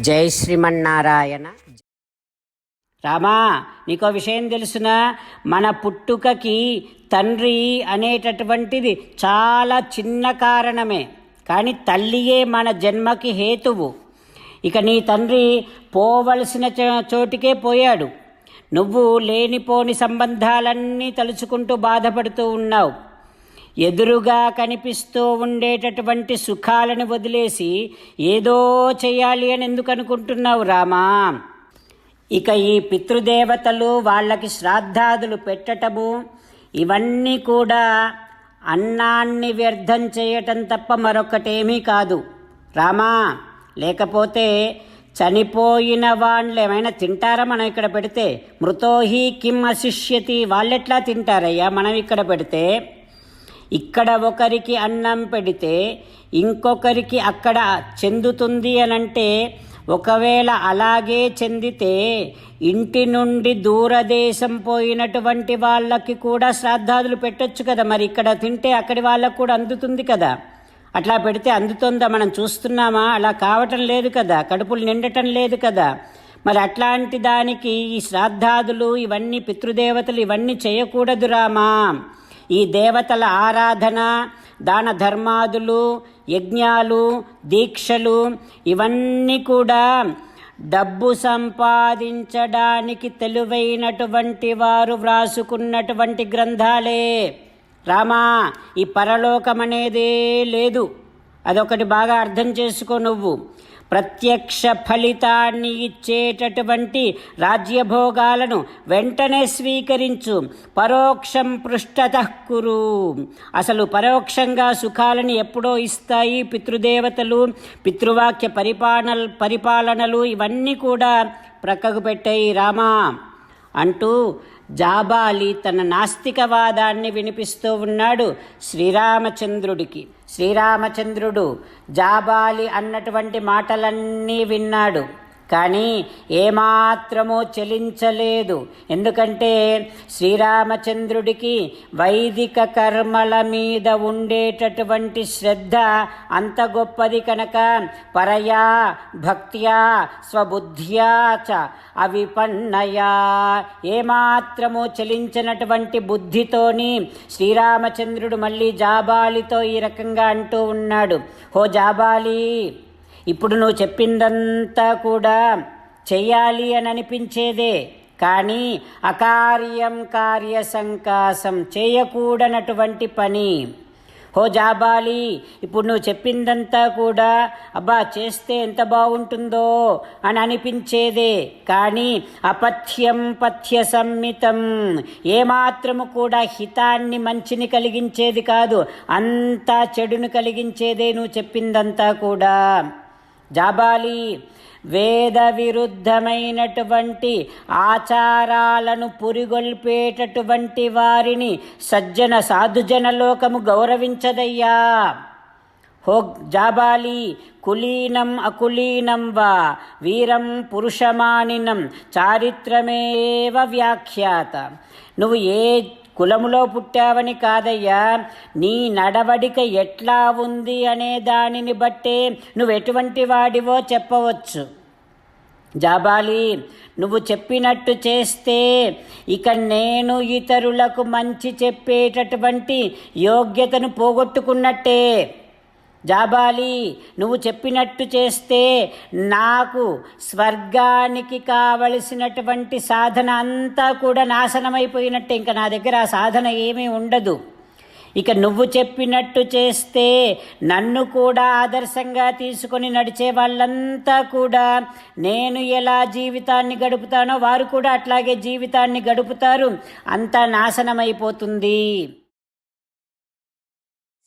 జై శ్రీమన్నారాయణ. రామా నీకో విషయం తెలుసునా? మన పుట్టుకకి తండ్రి అనేటటువంటిది చాలా చిన్న కారణమే. కానీ తల్లియే మన జన్మకి హేతువు. ఇక నీ తండ్రి పోవలసిన చో- చోటికే పోయాడు. నువ్వు లేనిపోని సంబంధాలన్నీ తలుచుకుంటూ బాధపడుతూ ఉన్నావు. ఎదురుగా కనిపిస్తూ ఉండేటటువంటి సుఖాలను వదిలేసి ఏదో చేయాలి అని ఎందుకు అనుకుంటున్నావు రామా? ఇక ఈ పితృదేవతలు వాళ్ళకి శ్రాద్ధాదులు పెట్టటము ఇవన్నీ కూడా అన్నాన్ని వ్యర్థం చేయటం తప్ప మరొకటేమీ కాదు. రామా లేకపోతే చనిపోయిన వాళ్ళు ఏమైనా తింటారా మనం ఇక్కడ పెడితే? మృతోహి కిమ్ అశిష్యతి వాళ్ళెట్లా తింటారయ్యా మనం ఇక్కడ పెడితే? ఇక్కడ ఒకరికి అన్నం పెడితే ఇంకొకరికి అక్కడ చెందుతుంది అని అంటే ఒకవేళ అలాగే చెందితే ఇంటి నుండి దూరదేశం పోయినటువంటి వాళ్ళకి కూడా శ్రాద్ధాదులు పెట్టొచ్చు కదా. మరి ఇక్కడ తింటే అక్కడి వాళ్ళకు కూడా అందుతుంది కదా. అట్లా పెడితే అందుతుందా? మనం చూస్తున్నామా? అలా కావటం లేదు కదా. కడుపులు నిండటం లేదు కదా. మరి అట్లాంటి దానికి ఈ శ్రాద్ధాదులు ఇవన్నీ పితృదేవతలు ఇవన్నీ చేయకూడదు రామా ఈ దేవతల ఆరాధన దాన ధర్మాదులు యజ్ఞాలు దీక్షలు ఇవన్నీ కూడా డబ్బు సంపాదించడానికి తెలివైనటువంటి వారు వ్రాసుకున్నటువంటి గ్రంథాలే. రామా ఈ పరలోకం అనేదే లేదు. అదొకటి బాగా అర్థం చేసుకో నువ్వు. ప్రత్యక్ష ఫలితాన్ని ఇచ్చేటటువంటి రాజ్యభోగాలను వెంటనే స్వీకరించు. పరోక్షం పృష్టతకురు అసలు పరోక్షంగా సుఖాలను ఎప్పుడో ఇస్తాయి పితృదేవతలు. పితృవాక్య పరిపాలన పరిపాలనలు ఇవన్నీ కూడా ప్రక్కకు పెట్టాయి రామా. అంటూ జాబాలి తన నాస్తికవాదాన్ని వినిపిస్తూ ఉన్నాడు శ్రీరామచంద్రుడికి. శ్రీరామచంద్రుడు జాబాలి అన్నటువంటి మాటలన్నీ విన్నాడు. కానీ ఏమాత్రమూ చెలించలేదు. ఎందుకంటే శ్రీరామచంద్రుడికి వైదిక కర్మల మీద ఉండేటటువంటి శ్రద్ధ అంత గొప్పది కనుక పరయా భక్త్యా స్వబుద్ధ్యా చ అవిపన్నయా. ఏమాత్రము చలించినటువంటి బుద్ధితోని శ్రీరామచంద్రుడు మళ్ళీ జాబాలితో ఈ రకంగా అంటూ ఉన్నాడు. హో జాబాలి ఇప్పుడు నువ్వు చెప్పిందంతా కూడా చెయ్యాలి అని అనిపించేదే కానీ అకార్యం కార్య సంకాసం చేయకూడనటువంటి పని. హో జాబాలి ఇప్పుడు నువ్వు చెప్పిందంతా కూడా అబ్బా చేస్తే ఎంత బాగుంటుందో అని అనిపించేదే కానీ అపథ్యం పథ్య సమ్మితం ఏమాత్రము కూడా హితాన్ని మంచిని కలిగించేది కాదు అంతా చెడును కలిగించేదే నువ్వు చెప్పిందంతా కూడా. జాబాలి వేద విరుద్ధమైనటువంటి ఆచారాలను పురిగొల్పేటటువంటి వారిని సజ్జన సాధుజన లోకము గౌరవించదయ్యా. హో జాబాలి కులీనం అకులీనం వా వీరం పురుషమానినం చారిత్రమేవ వ్యాఖ్యాత. నువ్వు ఏ కులములో పుట్టావని కాదయ్యా నీ నడవడిక ఎట్లా ఉంది అనే దానిని బట్టే నువ్వు ఎటువంటి వాడివో చెప్పవచ్చు. జాబాలి నువ్వు చెప్పినట్టు చేస్తే ఇక నేను ఇతరులకు మంచి చెప్పేటటువంటి యోగ్యతను పోగొట్టుకున్నట్టే. జాబాలి నువ్వు చెప్పినట్టు చేస్తే నాకు స్వర్గానికి కావలసినటువంటి సాధన అంతా కూడా నాశనమైపోయినట్టే. ఇంకా నా దగ్గర ఆ సాధన ఏమీ ఉండదు. ఇక నువ్వు చెప్పినట్టు చేస్తే నన్ను కూడా ఆదర్శంగా తీసుకొని నడిచే వాళ్ళంతా కూడా నేను ఎలా జీవితాన్ని గడుపుతానో వారు కూడా అట్లాగే జీవితాన్ని గడుపుతారు. అంతా నాశనమైపోతుంది.